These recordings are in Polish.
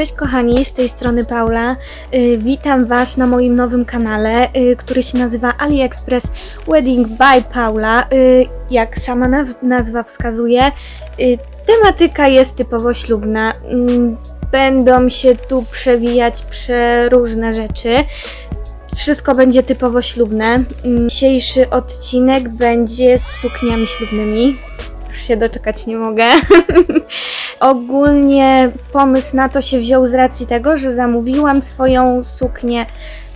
Cześć kochani, z tej strony Paula. Y, witam Was na moim nowym kanale, y, który się nazywa AliExpress Wedding by Paula. Y, jak sama naz- nazwa wskazuje, tematyka jest typowo ślubna. Mm, Będą się tu przewijać przeróżne rzeczy. Wszystko będzie typowo ślubne. Mm, Dzisiejszy odcinek będzie z sukniami ślubnymi. Już się doczekać nie mogę. Ogólnie pomysł na to się wziął z racji tego, że zamówiłam swoją suknię,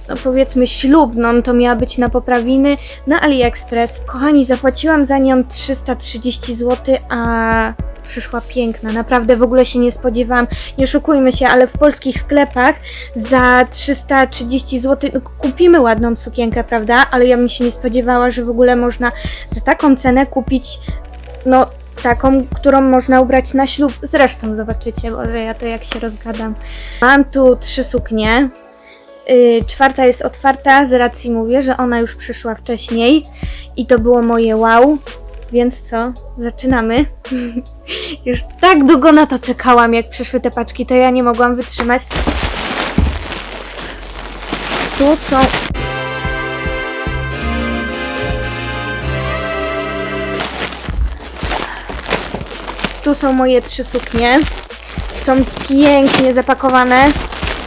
no powiedzmy ślubną, to miała być na poprawiny na AliExpress. Kochani, zapłaciłam za nią 330 zł, a przyszła piękna. Naprawdę w ogóle się nie spodziewałam. Nie oszukujmy się, ale w polskich sklepach za 330 zł no, kupimy ładną sukienkę, prawda? Ale ja bym się nie spodziewała, że w ogóle można za taką cenę kupić no taką, którą można ubrać na ślub. Zresztą zobaczycie, Boże, ja to jak się rozgadam. Mam tu trzy suknie. Yy, czwarta jest otwarta, z racji mówię, że ona już przyszła wcześniej i to było moje wow. Więc co? Zaczynamy. już tak długo na to czekałam, jak przyszły te paczki, to ja nie mogłam wytrzymać. Tu są Tu są moje trzy suknie. Są pięknie zapakowane.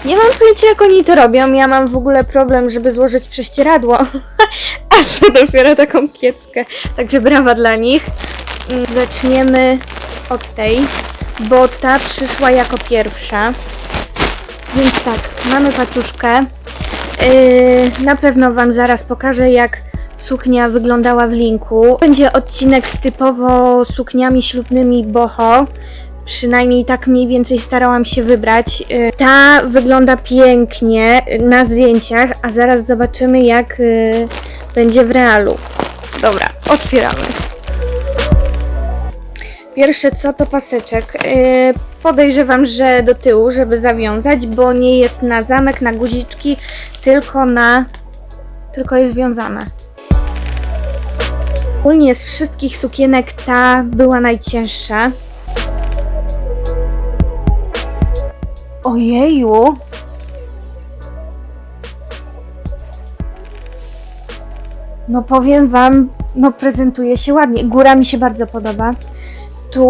Nie mam pojęcia, jak oni to robią. Ja mam w ogóle problem, żeby złożyć prześcieradło. A co dopiero taką kieckę. Także brawa dla nich. Mm, Zaczniemy od tej, bo ta przyszła jako pierwsza. Więc tak, mamy paczuszkę. Yy, na pewno Wam zaraz pokażę, jak suknia wyglądała w linku. Będzie odcinek z typowo sukniami ślubnymi boho. Przynajmniej tak mniej więcej starałam się wybrać. Yy, Ta wygląda pięknie na zdjęciach, a zaraz zobaczymy, jak yy, będzie w realu. Dobra, otwieramy. Pierwsze co to paseczek. Podejrzewam, że do tyłu, żeby zawiązać, bo nie jest na zamek, na guziczki, tylko na. tylko jest wiązane. Ogólnie z wszystkich sukienek ta była najcięższa. Ojeju! No powiem wam, no prezentuje się ładnie. Góra mi się bardzo podoba. Tu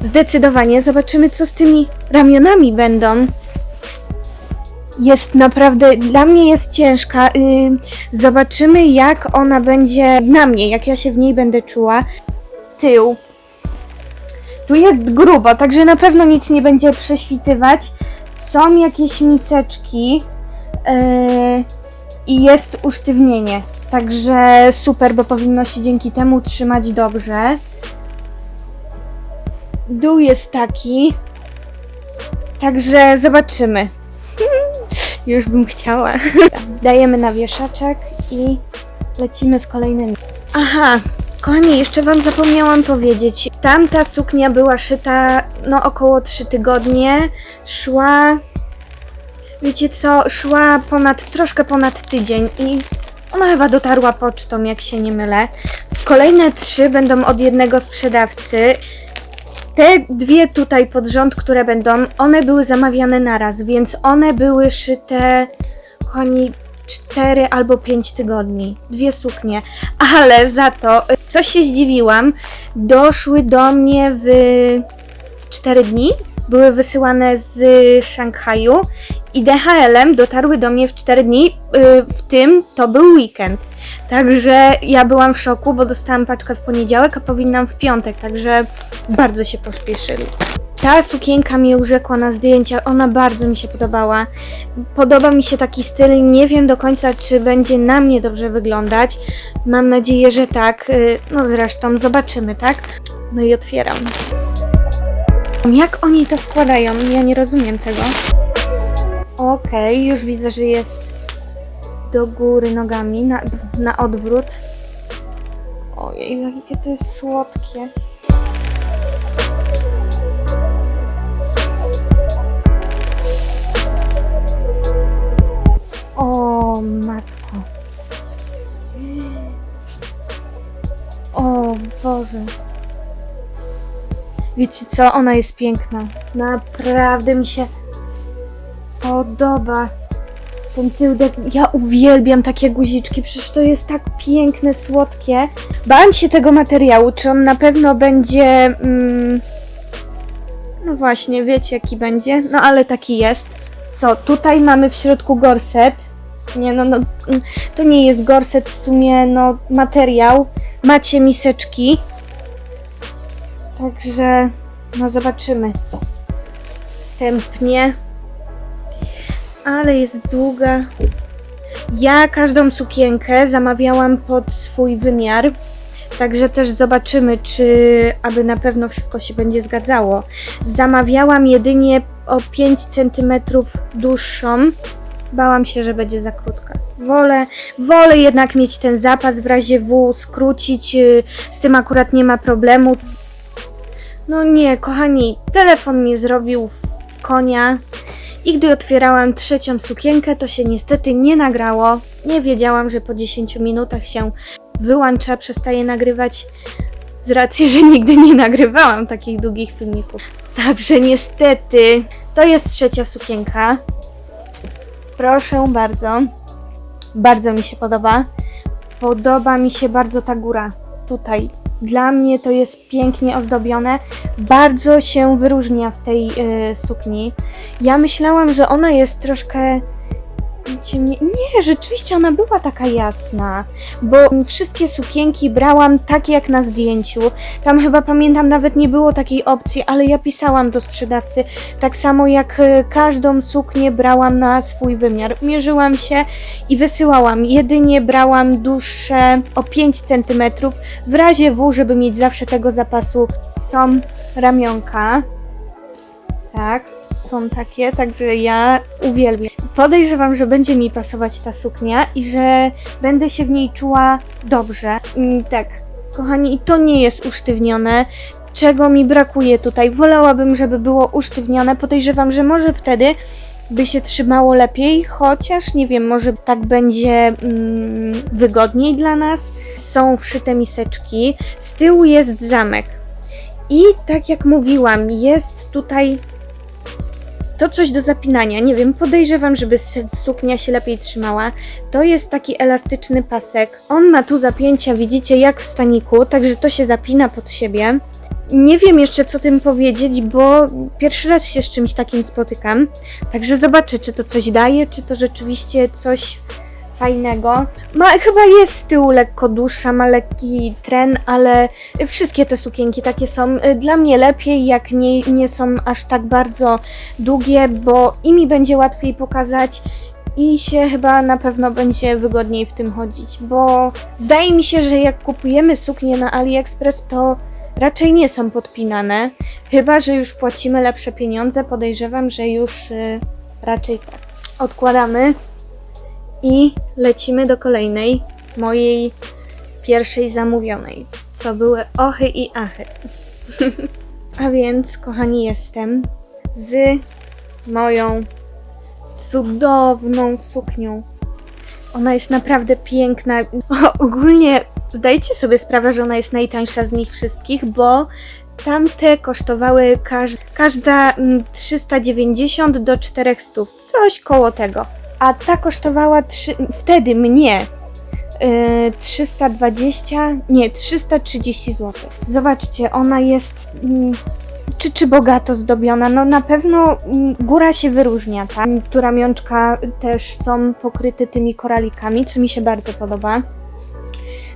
zdecydowanie zobaczymy, co z tymi ramionami będą. Jest naprawdę, dla mnie jest ciężka. Ym, zobaczymy, jak ona będzie na mnie, jak ja się w niej będę czuła. Tył. Tu jest grubo, także na pewno nic nie będzie prześwitywać. Są jakieś miseczki yy, i jest usztywnienie. Także super, bo powinno się dzięki temu trzymać dobrze. Dół jest taki. Także zobaczymy. Już bym chciała. Dajemy na wieszaczek i lecimy z kolejnymi. Aha, kochani, jeszcze Wam zapomniałam powiedzieć. Tamta suknia była szyta no około 3 tygodnie. Szła, wiecie co, szła ponad, troszkę ponad tydzień i ona chyba dotarła pocztą, jak się nie mylę. Kolejne trzy będą od jednego sprzedawcy. Te dwie tutaj pod rząd, które będą, one były zamawiane naraz, więc one były szyte, kochani, 4 albo 5 tygodni. Dwie suknie. Ale za to, coś się zdziwiłam, doszły do mnie w 4 dni. Były wysyłane z Szanghaju i DHL-em dotarły do mnie w 4 dni, yy, w tym to był weekend. Także ja byłam w szoku, bo dostałam paczkę w poniedziałek, a powinnam w piątek, także bardzo się pośpieszyli. Ta sukienka mnie urzekła na zdjęciach, ona bardzo mi się podobała. Podoba mi się taki styl, nie wiem do końca, czy będzie na mnie dobrze wyglądać. Mam nadzieję, że tak. Yy, No zresztą zobaczymy, tak? No i otwieram. Jak oni to składają? Ja nie rozumiem tego. Okej, już widzę, że jest do góry nogami, na, na odwrót. Ojej, jakie to jest słodkie. O matko. O Boże. Wiecie co? Ona jest piękna. Naprawdę mi się podoba. Ten tyłek, ja uwielbiam takie guziczki, przecież to jest tak piękne, słodkie. Bałam się tego materiału, czy on na pewno będzie... Mm, no właśnie, wiecie jaki będzie, no ale taki jest. Co, tutaj mamy w środku gorset. Nie no, no, mm, to nie jest gorset w sumie, no materiał. Macie miseczki. Także, no zobaczymy. Wstępnie. Ale jest długa. Ja każdą sukienkę zamawiałam pod swój wymiar. Także też zobaczymy, czy aby na pewno wszystko się będzie zgadzało. Zamawiałam jedynie o 5 cm dłuższą. Bałam się, że będzie za krótka. Wolę, wolę jednak mieć ten zapas w razie W, skrócić. yy, Z tym akurat nie ma problemu. No nie, kochani, telefon mi zrobił w konia. I gdy otwierałam trzecią sukienkę, to się niestety nie nagrało. Nie wiedziałam, że po 10 minutach się wyłącza, przestaje nagrywać. Z racji, że nigdy nie nagrywałam takich długich filmików. Także niestety, to jest trzecia sukienka. Proszę bardzo. Bardzo mi się podoba. Podoba mi się bardzo ta góra. Tutaj. Dla mnie to jest pięknie ozdobione. Bardzo się wyróżnia w tej y, sukni. Ja myślałam, że ona jest troszkę ciemniej. Nie, rzeczywiście ona była taka jasna, bo wszystkie sukienki brałam takie jak na zdjęciu. Tam chyba pamiętam nawet nie było takiej opcji, ale ja pisałam do sprzedawcy, tak samo jak e, każdą suknię brałam na swój wymiar. Mierzyłam się i wysyłałam. Jedynie brałam dłuższe o 5 cm, w razie W, żeby mieć zawsze tego zapasu. Są ramionka. Tak, są takie, także ja uwielbiam. Podejrzewam, że będzie mi pasować ta suknia i że będę się w niej czuła dobrze. Mm, tak, kochani, to nie jest usztywnione. Czego mi brakuje tutaj? Wolałabym, żeby było usztywnione. Podejrzewam, że może wtedy by się trzymało lepiej, chociaż nie wiem, może tak będzie mm, wygodniej dla nas. Są wszyte miseczki. Z tyłu jest zamek. I tak jak mówiłam, jest tutaj to coś do zapinania. Nie wiem, podejrzewam, żeby suknia się lepiej trzymała. To jest taki elastyczny pasek. On ma tu zapięcia, widzicie, jak w staniku, także to się zapina pod siebie. Nie wiem jeszcze, co tym powiedzieć, bo pierwszy raz się z czymś takim spotykam. Także zobaczę, czy to coś daje, czy to rzeczywiście coś fajnego. Ma, chyba jest z tyłu lekko dłuższa, ma lekki tren, ale wszystkie te sukienki takie są. Dla mnie lepiej, jak nie, nie są aż tak bardzo długie, bo i mi będzie łatwiej pokazać i się chyba na pewno będzie wygodniej w tym chodzić, bo zdaje mi się, że jak kupujemy suknie na AliExpress, to raczej nie są podpinane, chyba że już płacimy lepsze pieniądze, podejrzewam, że już y, raczej tak. Odkładamy i lecimy do kolejnej, mojej pierwszej zamówionej, co były ochy i achy. A więc, kochani, jestem z moją cudowną suknią. Ona jest naprawdę piękna. Ogólnie zdajcie sobie sprawę, że ona jest najtańsza z nich wszystkich, bo tamte kosztowały każ każda mm, 390 do 400, coś koło tego. A ta kosztowała wtedy mnie yy, 320, nie, 330 zł. Zobaczcie, ona jest mm, czy, czy bogato zdobiona. No na pewno mm, góra się wyróżnia, tak? Tu też są pokryte tymi koralikami, co mi się bardzo podoba.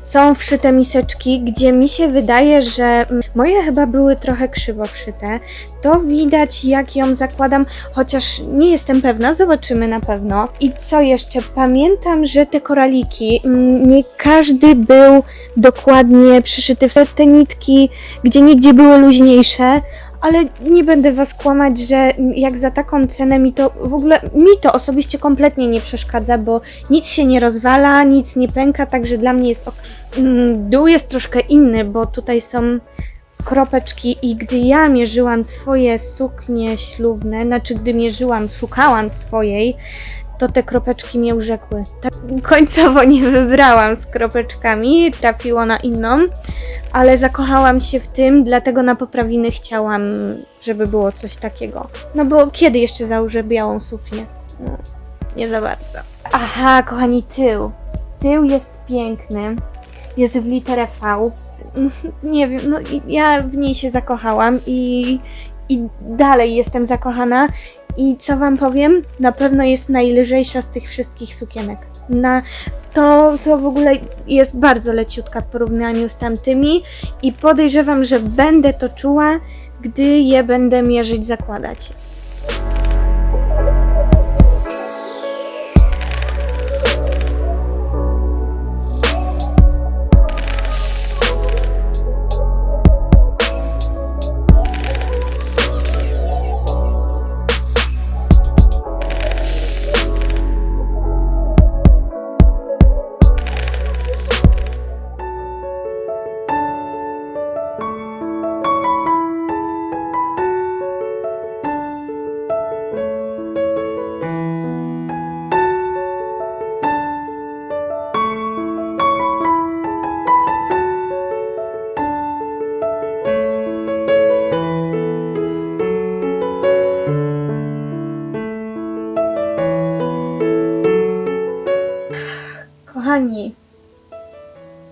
Są wszyte miseczki, gdzie mi się wydaje, że mm, moje chyba były trochę krzywo wszyte. To widać jak ją zakładam, chociaż nie jestem pewna, zobaczymy na pewno. I co jeszcze? Pamiętam, że te koraliki, mm, nie każdy był dokładnie przyszyty te nitki, gdzie nigdzie były luźniejsze, ale nie będę was kłamać, że jak za taką cenę mi to w ogóle, mi to osobiście kompletnie nie przeszkadza, bo nic się nie rozwala, nic nie pęka, także dla mnie jest ok. Mm, Dół jest troszkę inny, bo tutaj są kropeczki i gdy ja mierzyłam swoje suknie ślubne, znaczy gdy mierzyłam, szukałam swojej, to te kropeczki mnie urzekły. Tak końcowo nie wybrałam z kropeczkami, trafiło na inną, ale zakochałam się w tym, dlatego na poprawiny chciałam, żeby było coś takiego. No bo kiedy jeszcze założę białą suknię? No, nie za bardzo. Aha, kochani, tył. Tył jest piękny. Jest w literę V. Nie wiem, no ja w niej się zakochałam i, i dalej jestem zakochana. I co wam powiem? Na pewno jest najlżejsza z tych wszystkich sukienek. Na, to, to w ogóle jest bardzo leciutka w porównaniu z tamtymi i podejrzewam, że będę to czuła, gdy je będę mierzyć, zakładać.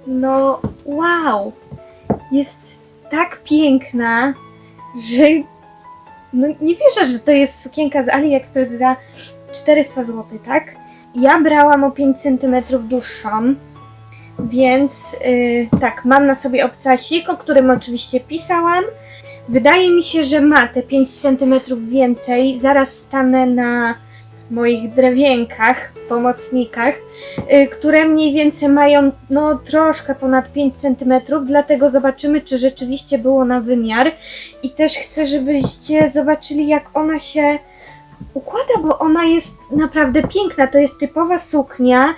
No wow, jest tak piękna, że no nie wierzę, że to jest sukienka z AliExpress za 400 zł, tak? Ja brałam o 5 cm dłuższą, więc yy, tak, mam na sobie obcasik, o którym oczywiście pisałam. Wydaje mi się, że ma te 5 cm więcej. Zaraz stanę na moich drewienkach, pomocnikach, y, które mniej więcej mają no troszkę ponad 5 cm, dlatego zobaczymy, czy rzeczywiście było na wymiar. I też chcę, żebyście zobaczyli, jak ona się układa, bo ona jest naprawdę piękna. To jest typowa suknia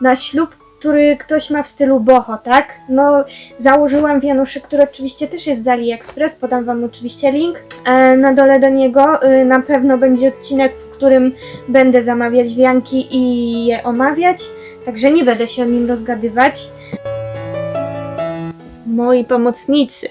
na ślub, który ktoś ma w stylu boho, tak? No, założyłam wianuszy, który oczywiście też jest z AliExpress, podam Wam oczywiście link e, na dole do niego. E, na pewno będzie odcinek, w którym będę zamawiać wianki i je omawiać, także nie będę się o nim rozgadywać. Moi pomocnicy.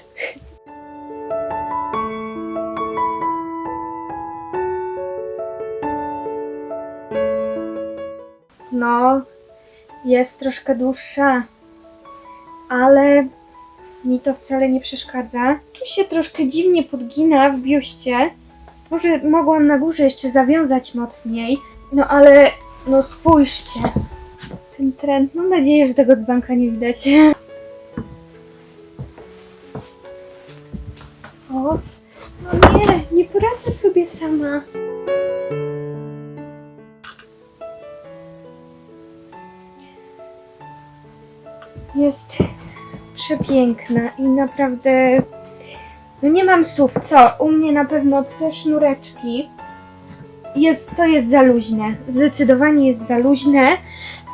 Jest troszkę dłuższa, ale mi to wcale nie przeszkadza. Tu się troszkę dziwnie podgina w biuście. Może mogłam na górze jeszcze zawiązać mocniej, no ale no spójrzcie. Ten trend, mam nadzieję, że tego dzbanka nie widać. O, no nie, nie poradzę sobie sama. Jest przepiękna i naprawdę no nie mam słów. Co? U mnie na pewno te sznureczki jest, to jest za luźne. Zdecydowanie jest za luźne.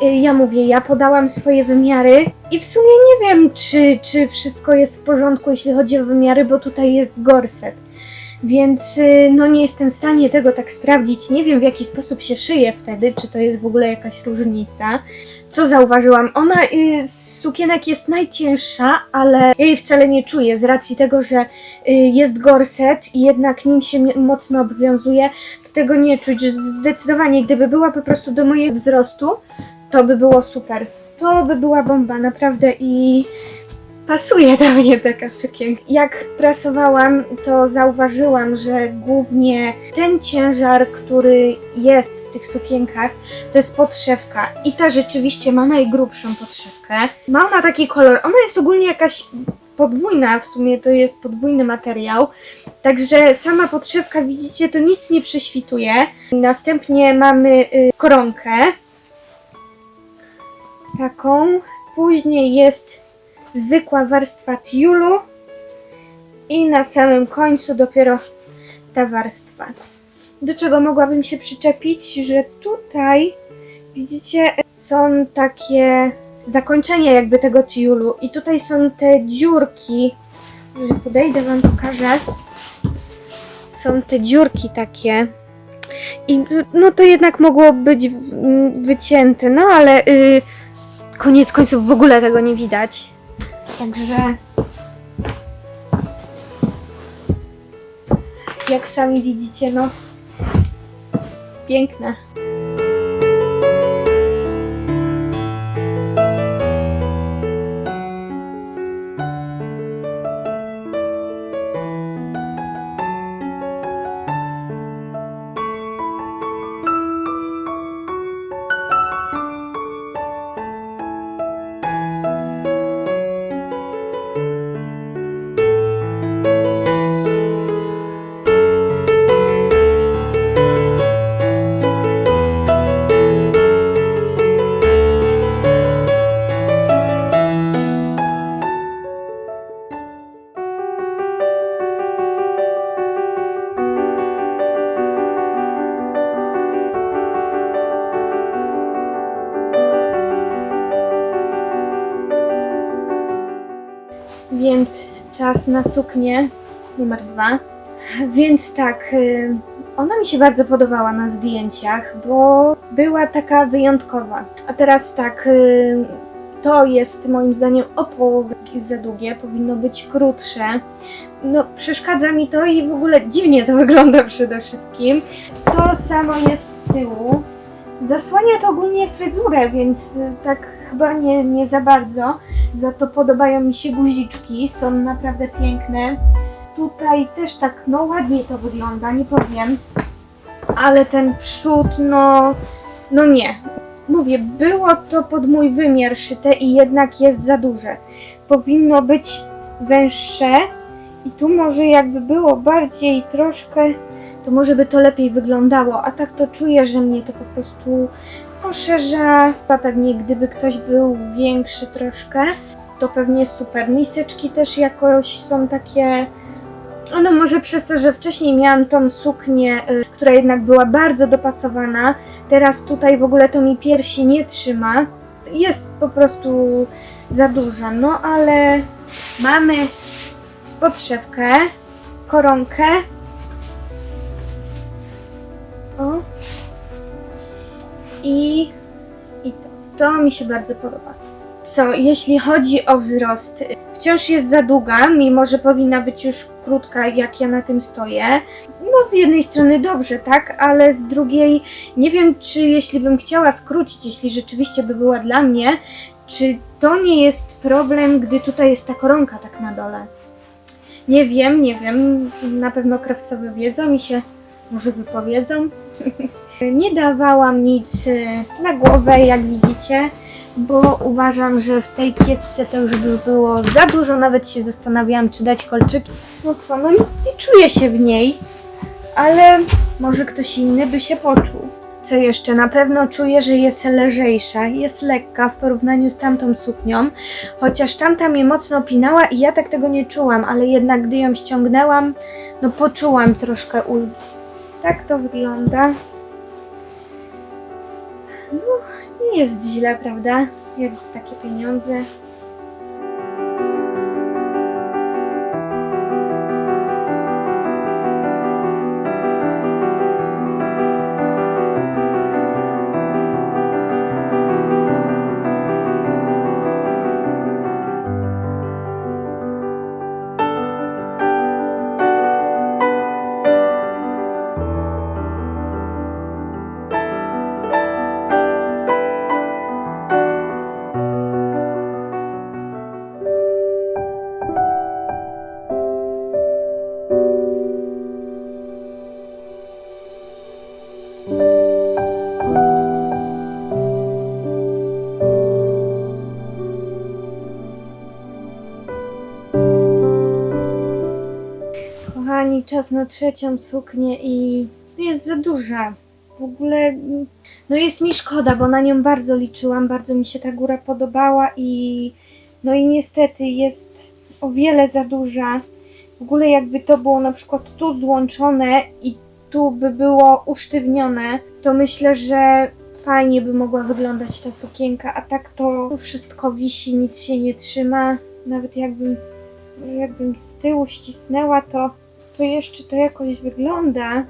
Y, Ja mówię, ja podałam swoje wymiary i w sumie nie wiem, czy, czy wszystko jest w porządku, jeśli chodzi o wymiary, bo tutaj jest gorset. Więc y, no nie jestem w stanie tego tak sprawdzić. Nie wiem w jaki sposób się szyje wtedy, czy to jest w ogóle jakaś różnica. Co zauważyłam? Ona y, z sukienek jest najcięższa, ale ja jej wcale nie czuję z racji tego, że y, jest gorset i jednak nim się mocno obwiązuje, to tego nie czuć. Zdecydowanie, gdyby była po prostu do mojego wzrostu, to by było super. To by była bomba, naprawdę i pasuje do mnie taka sukienka. Jak prasowałam, to zauważyłam, że głównie ten ciężar, który jest tych sukienkach, to jest podszewka. I ta rzeczywiście ma najgrubszą podszewkę. Ma ona taki kolor. Ona jest ogólnie jakaś podwójna, w sumie to jest podwójny materiał. Także sama podszewka, widzicie, to nic nie prześwituje. Następnie mamy y, koronkę. Taką. Później jest zwykła warstwa tiulu. I na samym końcu dopiero ta warstwa do czego mogłabym się przyczepić, że tutaj widzicie, są takie zakończenia jakby tego tiulu i tutaj są te dziurki. Jeżeli podejdę wam pokażę. Są te dziurki takie. I no to jednak mogło być wycięte, no ale yy, koniec końców w ogóle tego nie widać. Także jak sami widzicie, no piękne. Czas na suknię numer dwa. Więc tak, y, ona mi się bardzo podobała na zdjęciach, bo była taka wyjątkowa. A teraz tak, y, to jest moim zdaniem o połowę za długie, powinno być krótsze. No, przeszkadza mi to i w ogóle dziwnie to wygląda przede wszystkim. To samo jest z tyłu. Zasłania to ogólnie fryzurę, więc y, tak chyba nie, nie za bardzo. Za to podobają mi się guziczki, są naprawdę piękne. Tutaj też tak, no ładnie to wygląda, nie powiem. Ale ten przód, no, no nie. Mówię, było to pod mój wymiar szyte i jednak jest za duże. Powinno być węższe i tu może jakby było bardziej troszkę, to może by to lepiej wyglądało. A tak to czuję, że mnie to po prostu poszerza. A pewnie gdyby ktoś był większy troszkę, to pewnie super. Miseczki też jakoś są takie. No może przez to, że wcześniej miałam tą suknię, y, która jednak była bardzo dopasowana. Teraz tutaj w ogóle to mi piersi nie trzyma. Jest po prostu za duża. No ale mamy podszewkę, koronkę. O. I, i to. To mi się bardzo podoba. Co, jeśli chodzi o wzrost, wciąż jest za długa, mimo że powinna być już krótka, jak ja na tym stoję. No, z jednej strony dobrze, tak, ale z drugiej nie wiem, czy jeśli bym chciała skrócić, jeśli rzeczywiście by była dla mnie, czy to nie jest problem, gdy tutaj jest ta koronka tak na dole. Nie wiem, nie wiem, na pewno krawcowie wiedzą i się może wypowiedzą. nie dawałam nic y, na głowę, jak widzicie bo uważam, że w tej kiecce to już by było za dużo. Nawet się zastanawiałam, czy dać kolczyki. No co, no nie, czuję się w niej, ale może ktoś inny by się poczuł. Co jeszcze? Na pewno czuję, że jest lżejsza, jest lekka w porównaniu z tamtą suknią, chociaż tamta mnie mocno pinała i ja tak tego nie czułam, ale jednak gdy ją ściągnęłam, no poczułam troszkę ulgi. Tak to wygląda. No, nie jest źle, prawda? Jak takie pieniądze. Czas na trzecią suknię i jest za duża. W ogóle, mm, no jest mi szkoda, bo na nią bardzo liczyłam, bardzo mi się ta góra podobała i no i niestety jest o wiele za duża. W ogóle jakby to było na przykład tu złączone i tu by było usztywnione, to myślę, że fajnie by mogła wyglądać ta sukienka, a tak to wszystko wisi, nic się nie trzyma. Nawet jakbym, jakbym z tyłu ścisnęła, to, to jeszcze to jakoś wygląda.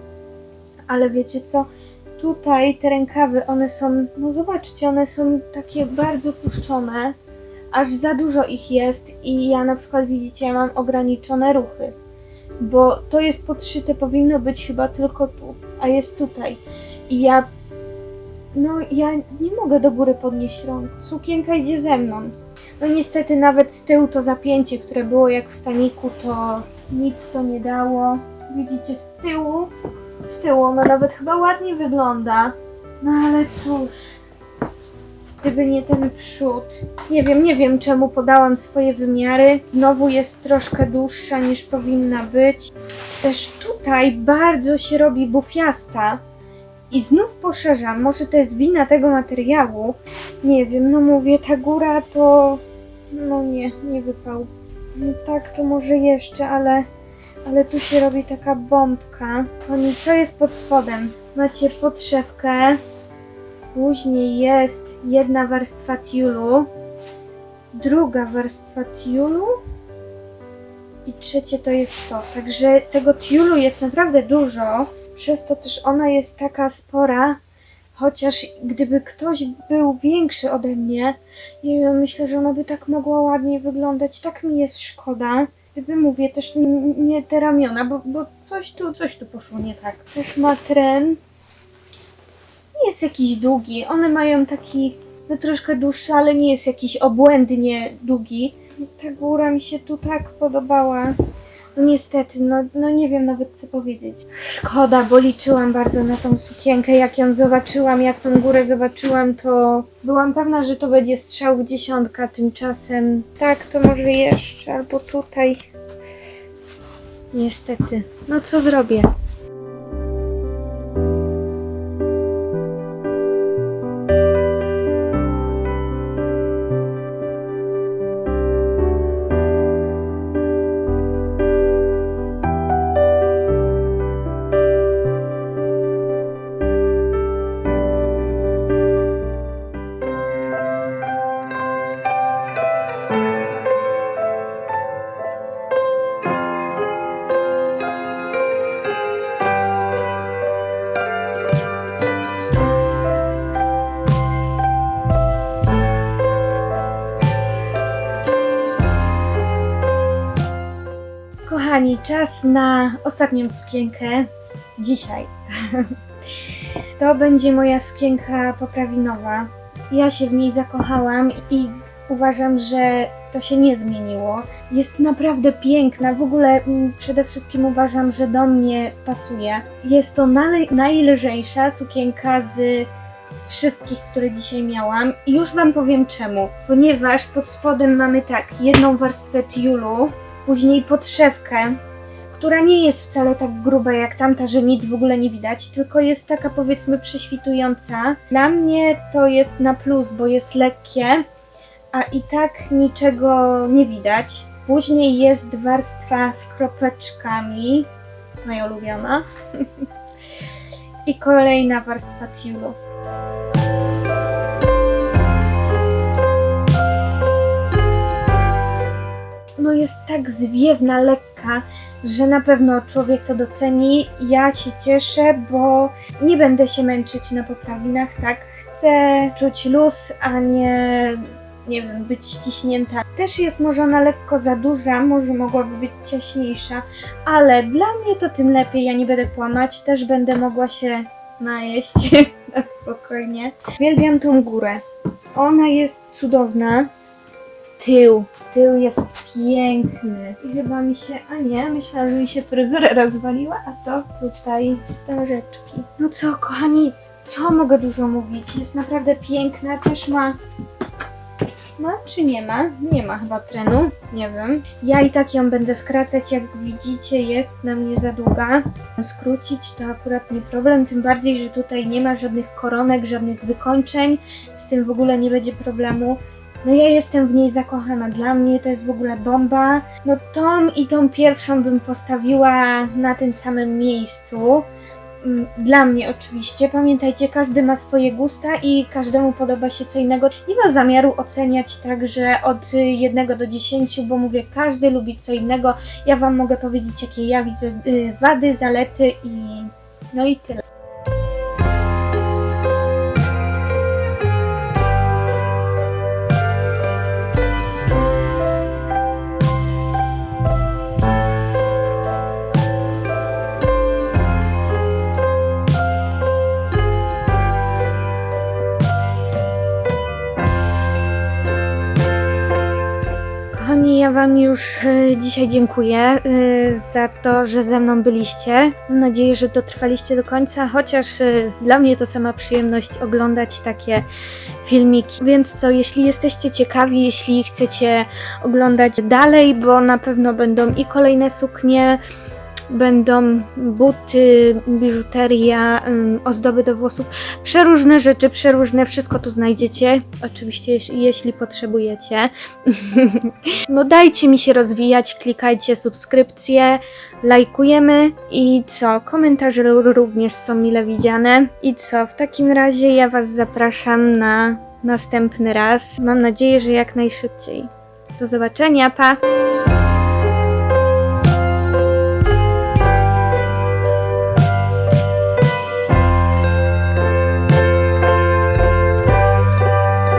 Ale wiecie co? Tutaj te rękawy, one są, no zobaczcie, one są takie bardzo puszczone, aż za dużo ich jest i ja na przykład widzicie, ja mam ograniczone ruchy. bo to jest podszyte, powinno być chyba tylko tu, a jest tutaj. I ja, no ja nie mogę do góry podnieść rąk. Sukienka idzie ze mną. No niestety nawet z tyłu to zapięcie, które było jak w staniku, to nic to nie dało. Widzicie, z tyłu, z tyłu ona nawet chyba ładnie wygląda. No ale cóż, gdyby nie ten przód. Nie wiem, nie wiem czemu podałam swoje wymiary. Znowu jest troszkę dłuższa niż powinna być. Też tutaj bardzo się robi bufiasta. I znów poszerzam. Może to jest wina tego materiału. Nie wiem, no mówię, ta góra to... No nie, nie wypał. No tak, to może jeszcze, ale... Ale tu się robi taka bombka. Oni, co jest pod spodem? Macie podszewkę. Później jest jedna warstwa tiulu. Druga warstwa tiulu. I trzecie to jest to. Także tego tiulu jest naprawdę dużo. Przez to też ona jest taka spora. Chociaż gdyby ktoś był większy ode mnie, myślę, że ona by tak mogła ładnie wyglądać. Tak mi jest szkoda. Gdyby mówię też nie, nie te ramiona, bo, bo coś tu, coś tu poszło nie tak. Też ma tren. Nie jest jakiś długi. One mają taki, no troszkę dłuższy, ale nie jest jakiś obłędnie długi. Ta góra mi się tu tak podobała. Niestety, no, no nie wiem nawet co powiedzieć. Szkoda, bo liczyłam bardzo na tą sukienkę. Jak ją zobaczyłam, jak tą górę zobaczyłam, to byłam pewna, że to będzie strzał w dziesiątka. Tymczasem tak, to może jeszcze, albo tutaj. Niestety. No co zrobię? Na ostatnią sukienkę. Dzisiaj. To będzie moja sukienka poprawinowa. Ja się w niej zakochałam i uważam, że to się nie zmieniło. Jest naprawdę piękna. W ogóle mm, przede wszystkim uważam, że do mnie pasuje. Jest to najlżejsza sukienka z z wszystkich, które dzisiaj miałam. I już Wam powiem czemu. Ponieważ pod spodem mamy tak, jedną warstwę tiulu, później podszewkę, która nie jest wcale tak gruba jak tamta, że nic w ogóle nie widać, tylko jest taka powiedzmy prześwitująca. Dla mnie to jest na plus, bo jest lekkie, a i tak niczego nie widać. Później jest warstwa z kropeczkami, moja ulubiona. I kolejna warstwa tiulu. no jest tak zwiewna, lekka, że na pewno człowiek to doceni. Ja się cieszę, bo nie będę się męczyć na poprawinach, tak? Chcę czuć luz, a nie, nie wiem, być ściśnięta. Też jest może ona lekko za duża, może mogłaby być ciaśniejsza, ale dla mnie to tym lepiej, ja nie będę kłamać, też będę mogła się najeść na spokojnie. Uwielbiam tą górę. Ona jest cudowna. Tył, tył jest piękny. I chyba mi się, a nie, myślałam, że mi się fryzura rozwaliła, a to tutaj wstężeczki. No co, kochani, co mogę dużo mówić? Jest naprawdę piękna, też ma... Ma czy nie ma? Nie ma chyba trenu, nie wiem. Ja i tak ją będę skracać, jak widzicie jest na mnie za długa. Skrócić to akurat nie problem, tym bardziej, że tutaj nie ma żadnych koronek, żadnych wykończeń. Z tym w ogóle nie będzie problemu. No ja jestem w niej zakochana. Dla mnie to jest w ogóle bomba. No tą i tą pierwszą bym postawiła na tym samym miejscu. Mm, Dla mnie oczywiście. Pamiętajcie, każdy ma swoje gusta i każdemu podoba się co innego. Nie mam zamiaru oceniać także od y, jednego do dziesięciu, bo mówię, każdy lubi co innego. Ja Wam mogę powiedzieć, jakie ja widzę y, wady, zalety i no i tyle. Wam już e, dzisiaj dziękuję e, za to, że ze mną byliście. Mam nadzieję, że dotrwaliście do końca, chociaż e, dla mnie to sama przyjemność oglądać takie filmiki. Więc co, jeśli jesteście ciekawi, jeśli chcecie oglądać dalej, bo na pewno będą i kolejne suknie, będą buty, biżuteria, ozdoby do włosów, przeróżne rzeczy, przeróżne, wszystko tu znajdziecie, oczywiście jeś- jeśli potrzebujecie. no dajcie mi się rozwijać, klikajcie subskrypcje, lajkujemy i co, komentarze również są mile widziane. I co, w takim razie ja Was zapraszam na następny raz. Mam nadzieję, że jak najszybciej. Do zobaczenia, pa!